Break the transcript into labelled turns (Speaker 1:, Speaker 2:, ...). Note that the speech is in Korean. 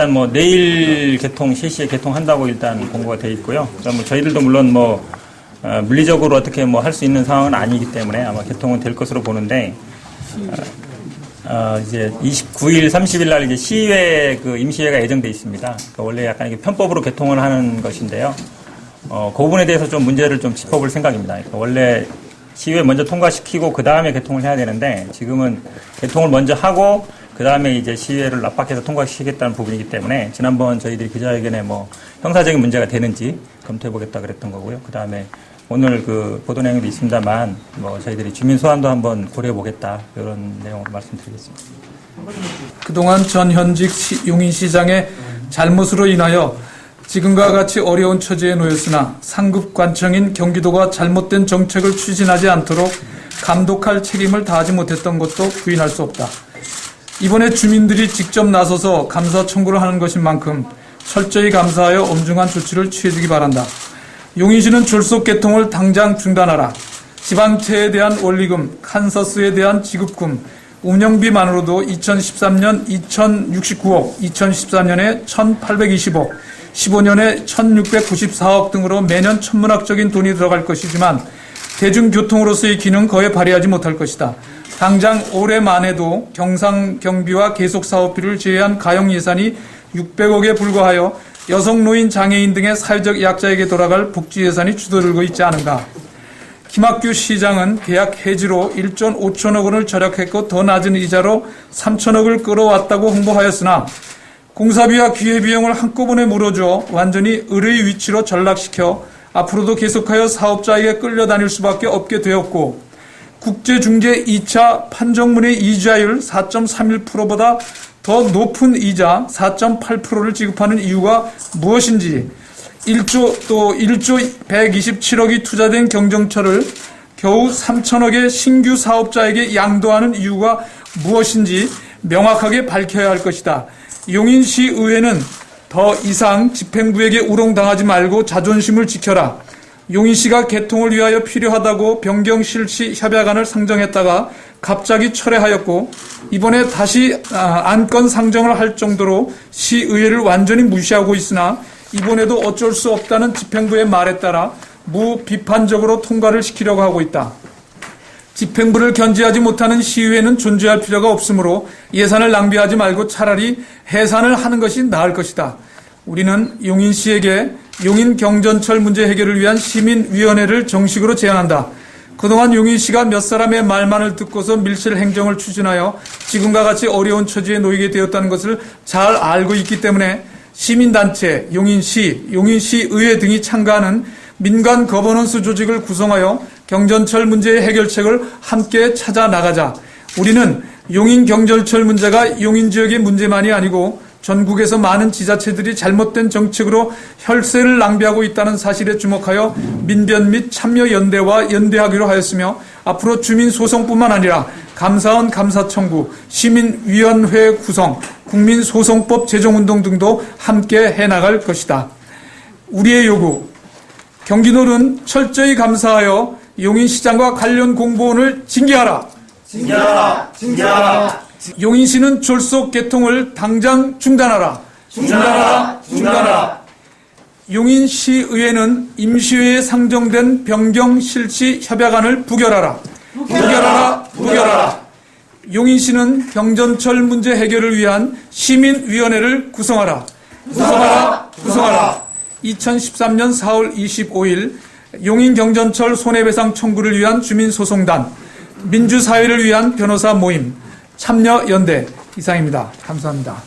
Speaker 1: 일단 뭐 내일 개통 실시에 개통한다고 일단 공고가 돼 있고요. 그러니까 뭐 저희들도 물론 뭐 어, 물리적으로 어떻게 뭐 할 수 있는 상황은 아니기 때문에 아마 개통은 될 것으로 보는데 어, 어, 이제 29일, 30일 날 이제 시의회 그 임시회가 예정돼 있습니다. 그러니까 원래 약간 이게 편법으로 개통을 하는 것인데요. 어, 그 부분에 대해서 좀 문제를 좀 짚어볼 생각입니다. 그러니까 원래 시의회 먼저 통과시키고 그 다음에 개통을 해야 되는데 지금은 개통을 먼저 하고 그 다음에 이제 시의회를 압박해서 통과시키겠다는 부분이기 때문에 지난번 저희들이 기자회견에 뭐 형사적인 문제가 되는지 검토해보겠다 그랬던 거고요. 그 다음에 오늘 그 보도 내용도 있습니다만 뭐 저희들이 주민 소환도 한번 고려해보겠다 이런 내용으로 말씀드리겠습니다.
Speaker 2: 그동안 전 현직 시- 용인시장의 잘못으로 인하여 지금과 같이 어려운 처지에 놓였으나 상급 관청인 경기도가 잘못된 정책을 추진하지 않도록 감독할 책임을 다하지 못했던 것도 부인할 수 없다. 이번에 주민들이 직접 나서서 감사 청구를 하는 것인 만큼 철저히 감사하여 엄중한 조치를 취해주기 바란다. 용인시는 졸속 개통을 당장 중단하라. 지방채에 대한 원리금, 칸서스에 대한 지급금, 운영비만으로도 2013년 2069억, 2014년에 1820억, 15년에 1694억 등으로 매년 천문학적인 돈이 들어갈 것이지만 대중교통으로서의 기능 거의 발휘하지 못할 것이다. 당장 올해만 해도 경상 경비와 계속 사업비를 제외한 가용 예산이 600억에 불과하여 여성 노인 장애인 등의 사회적 약자에게 돌아갈 복지 예산이 주도들고 있지 않은가. 김학규 시장은 계약 해지로 1조 5천억 원을 절약했고 더 낮은 이자로 3천억을 끌어왔다고 홍보하였으나 공사비와 기회비용을 한꺼번에 물어줘 완전히 을의 위치로 전락시켜 앞으로도 계속하여 사업자에게 끌려다닐 수밖에 없게 되었고 국제중재 2차 판정문의 이자율 4.31%보다 더 높은 이자 4.8%를 지급하는 이유가 무엇인지 1조 또 1조 127억이 투자된 경정처를 겨우 3천억의 신규 사업자에게 양도하는 이유가 무엇인지 명확하게 밝혀야 할 것이다. 용인시 의회는 더 이상 집행부에게 우롱당하지 말고 자존심을 지켜라. 용인시가 개통을 위하여 필요하다고 변경 실시 협약안을 상정했다가 갑자기 철회하였고 이번에 다시 아, 안건 상정을 할 정도로 시의회를 완전히 무시하고 있으나 이번에도 어쩔 수 없다는 집행부의 말에 따라 무비판적으로 통과를 시키려고 하고 있다. 집행부를 견제하지 못하는 시의회는 존재할 필요가 없으므로 예산을 낭비하지 말고 차라리 해산을 하는 것이 나을 것이다. 우리는 용인시에게 용인 경전철 문제 해결을 위한 시민위원회를 정식으로 제안한다. 그동안 용인시가 몇 사람의 말만을 듣고서 밀실 행정을 추진하여 지금과 같이 어려운 처지에 놓이게 되었다는 것을 잘 알고 있기 때문에 시민단체, 용인시, 용인시 의회 등이 참가하는 민간 거버넌스 조직을 구성하여 경전철 문제의 해결책을 함께 찾아 나가자. 우리는 용인 경전철 문제가 용인 지역의 문제만이 아니고 전국에서 많은 지자체들이 잘못된 정책으로 혈세를 낭비하고 있다는 사실에 주목하여 민변 및 참여연대와 연대하기로 하였으며 앞으로 주민소송뿐만 아니라 감사원 감사 청구, 시민위원회 구성, 국민소송법 제정운동 등도 함께 해나갈 것이다. 우리의 요구, 경기도는 철저히 감사하여 용인시장과 관련 공무원을 징계하라.
Speaker 3: 징계하라! 징계하라!
Speaker 2: 용인시는 졸속 개통을 당장 중단하라.
Speaker 3: 중단하라! 중단하라!
Speaker 2: 용인시의회는 임시회에 상정된 변경 실시 협약안을 부결하라. 부결하라. 부결하라. 용인시는 경전철 문제 해결을 위한 시민위원회를 구성하라. 구성하라. 구성하라. 2013년 4월 25일 용인 경전철 손해배상 청구를 위한 주민소송단, 민주사회를 위한 변호사 모임, 참여연대 이상입니다. 감사합니다.